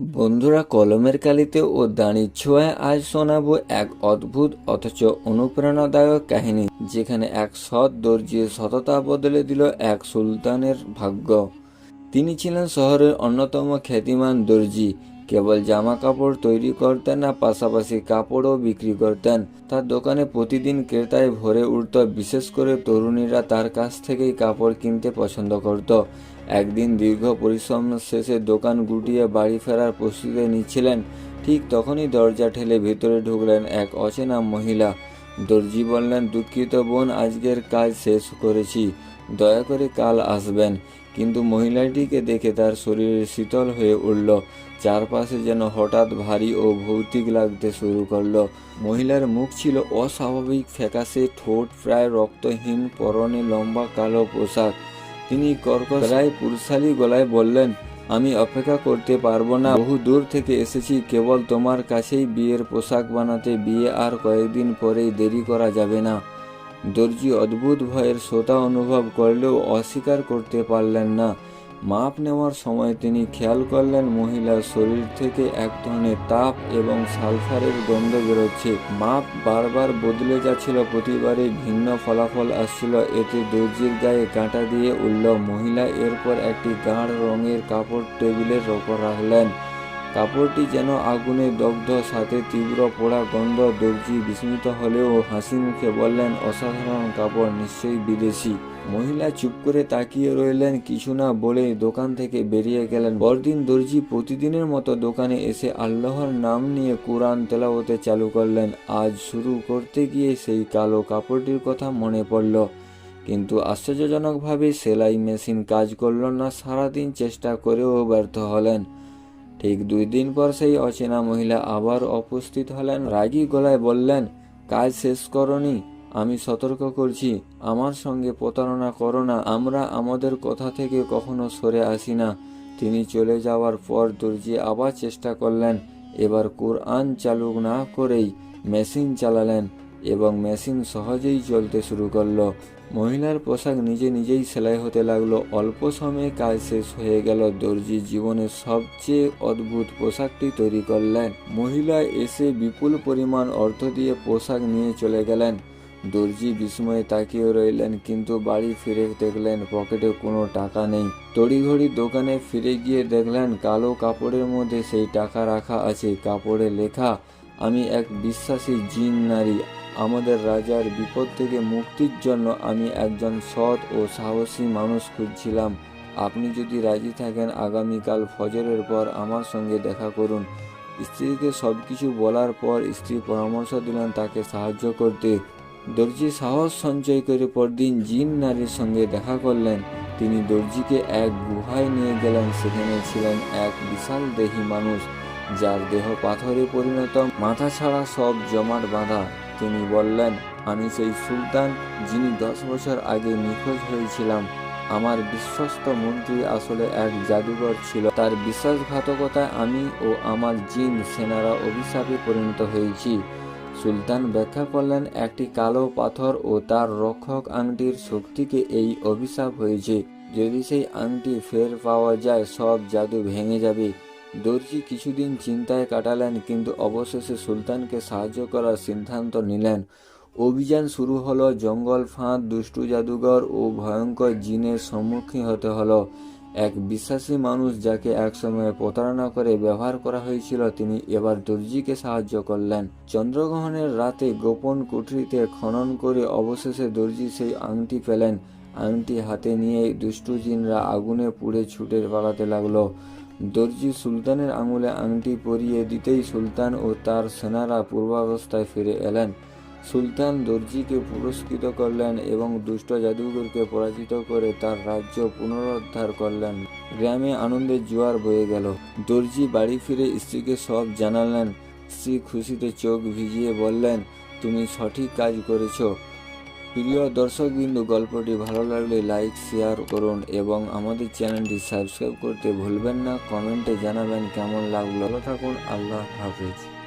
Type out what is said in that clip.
বন্ধুরা, কলমের কালিতে ও দাঁড়ির ছোঁয়ায় আজ শোনাবো এক অদ্ভুত অথচ অনুপ্রেরণাদায়ক কাহিনী, যেখানে এক সৎ দর্জির সততা বদলে দিল এক সুলতানের ভাগ্য। তিনি ছিলেন শহরের অন্যতম খ্যাতিমান দর্জি। কেবল জামা কাপড় তৈরি করতেন না, পাশাপাশি কাপড়ও বিক্রি করতেন। তার দোকানে প্রতিদিন ক্রেতায় ভরে উঠত, বিশেষ করে তরুণীরা তার কাছ থেকেই কাপড় কিনতে পছন্দ করত। একদিন দীর্ঘ পরিশ্রম শেষে দোকান গুটিয়ে বাড়ি ফেরার প্রস্তুতি নিচ্ছিলেন, ঠিক তখনই দরজা ঠেলে ভেতরে ঢুকলেন এক অচেনা মহিলা। দর্জি বললেন, দুঃখিত বোন, আজকের কাজ শেষ করেছি, দয়া করে কাল আসবেন। কিন্তু মহিলাটিকে দেখে তার শরীর শীতল হয়ে উঠল, চারপাশে যেন হঠাৎ ভারী ও ভৌতিক লাগতে শুরু করল। মহিলার মুখ ছিল অস্বাভাবিক, ফ্যাকাশে, ঠোঁট প্রায় রক্তহীন, পরনে লম্বা কালো পোশাক। তিনি কর্কশ রায় পুরুষালী গলায় বললেন, আমি অপেক্ষা করতে পারব না। বহু দূর থেকে এসেছি। কেবল তোমার কাছেই বিয়ের পোশাক বানাতে। বিয়ে আর কয়েকদিন পরেই দেরি করা যাবে না। দর্জি অদ্ভুত ভয়ের শ্রোতা অনুভব করলেও অস্বীকার করতে পারলেন না। মাপ নেওয়ার সময় তিনি খেয়াল করলেন মহিলার শরীর থেকে এক ধরনের তাপ এবং সালফারের গন্ধ বেরোচ্ছে। মাপ বারবার বদলে যাচ্ছিল, প্রতিবারই ভিন্ন ফলাফল আসছিল। এতে দর্জির গায়ে কাঁটা দিয়ে উঠল। মহিলা এরপর একটি গাঢ় রঙের কাপড় টেবিলের ওপর রাখলেন। কাপড়টি যেন আগুনে দগ্ধ, সাথে তীব্র পোড়া গন্ধ। দর্জি বিস্মিত হলেও হাসি মুখে বললেন, অসাধারণ কাপড়, নিশ্চয়ই বিদেশি। মহিলা চুপ করে তাকিয়ে রইলেন কিছু না বলে দোকান থেকে বেরিয়ে গেলেন। পরদিন দর্জি প্রতিদিনের মতো দোকানে এসে আল্লাহর নাম নিয়ে কোরআন তেলাওতে চালু করলেন। আজ শুরু করতে গিয়ে সেই কালো কাপড়টির কথা মনে পড়ল। কিন্তু আশ্চর্যজনকভাবে সেলাই মেশিন কাজ করল না, সারাদিন চেষ্টা করেও ব্যর্থ হলেন। ঠিক দুই দিন পর সেই অচেনা মহিলা আবার উপস্থিত হলেন। রাগী গলায় বললেন, কাজ শেষ করনি? আমি সতর্ক করছি, আমার সঙ্গে প্রতারণা করো না, আমরা আমাদের কথা থেকে কখনো সরে আসি না। তিনি চলে যাওয়ার পর দর্জি আবার চেষ্টা করলেন, এবার কোরআন চালু না করেই মেশিন চালালেন এবং মেশিন সহজেই চলতে শুরু করল। মহিলার পোশাক নিজে নিজেই সেলাই হতে লাগল, অল্প সময়ে কাজ শেষ হয়ে গেল, দর্জি জীবনের সবচেয়ে অদ্ভুত পোশাকটি তৈরি করলেন। মহিলা এসে বিপুল পরিমাণ অর্থ দিয়ে পোশাক নিয়ে চলে গেলেন। দর্জি বিস্ময়ে তাকিয়ে রইলেন, কিন্তু বাড়ি ফিরে দেখলেন পকেটে কোনো টাকা নেই। তড়িঘড়ি দোকানে ফিরে গিয়ে দেখলেন কালো কাপড়ের মধ্যে সেই টাকা রাখা আছে। কাপড়ে লেখা, আমি এক বিশ্বাসী জিন নারী। আমাদের রাজার বিপদ থেকে মুক্তির জন্য আমি একজন সৎ ও সাহসী মানুষ খুঁজছিলাম। আপনি যদি রাজি থাকেন, আগামীকাল ফজরের পর আমার সঙ্গে দেখা করুন। স্ত্রীকে সব কিছু বলার পর স্ত্রী পরামর্শ দিলেন তাকে সাহায্য করতে। দর্জি সাহস সঞ্চয় করে পরদিন জিন নারীর সঙ্গে দেখা করলেন। তিনি দর্জিকে এক গুহায় নিয়ে গেলেন। সেখানে ছিলেন এক বিশাল দেহী মানুষ, যার দেহ পাথরে পরিণত। মাথা ছাড়া সব জমাট বাঁধা। তিনি বললেন, আমি সেই সুলতান যিনি দশ বছর আগে নিখোঁজ হয়েছিলাম। আমার বিশ্বস্ত মন্ত্রী আসলে এক জাদুঘর ছিল। তার বিশ্বাসঘাতকতায় আমি ও আমার জিন সেনারা অভিশাপে পরিণত হয়েছি। সুলতান ব্যাখ্যা করলেন, একটি কালো পাথর ও তার রক্ষক আংটির শক্তিকে এই অভিশাপ হয়েছে। যদি সেই আংটি ফের পাওয়া যায়, সব জাদু ভেঙে যাবে। দর্জি কিছুদিন চিন্তায় কাটালেন, কিন্তু অবশেষে সুলতানকে সাহায্য করার সিদ্ধান্ত নিলেন। অভিযান শুরু হলো, জঙ্গল ফাঁদ, দুষ্টু জাদুঘর ও ভয়ঙ্কর জিনের সম্মুখীন হতে হলো। এক বিশ্বাসী মানুষ যাকে একসময় প্রতারণা করে ব্যবহার করা হয়েছিল, তিনি এবার দর্জিকে সাহায্য করলেন। চন্দ্রগ্রহণের রাতে গোপন কুঠরিতে খনন করে অবশেষে দর্জি সেই আংটি পেলেন। আংটি হাতে নিয়ে দুষ্টু জিনরা আগুনে পুড়ে ছুটে পালাতে লাগল। দর্জি সুলতানের আঙুলে আংটি পরিয়ে দিতেই সুলতান ও তার সেনারা পূর্বাবস্থায় ফিরে এলেন। সুলতান দর্জিকে পুরস্কৃত করলেন এবং দুষ্ট জাদুঘরকে পরাজিত করে তার রাজ্য পুনরুদ্ধার করলেন। গ্রামে আনন্দের জোয়ার বয়ে গেল। দর্জি বাড়ি ফিরে স্ত্রীকে সব জানালেন। স্ত্রী খুশিতে চোখ ভিজিয়ে বললেন, তুমি সঠিক কাজ করেছ। প্রিয় দর্শকবিন্দু, গল্পটি ভালো লাগলে লাইক, শেয়ার করুন এবং আমাদের চ্যানেলটি সাবস্ক্রাইব করতে ভুলবেন না। কমেন্টে জানাবেন কেমন লাগল। থাকুন, আল্লাহ হাফিজ।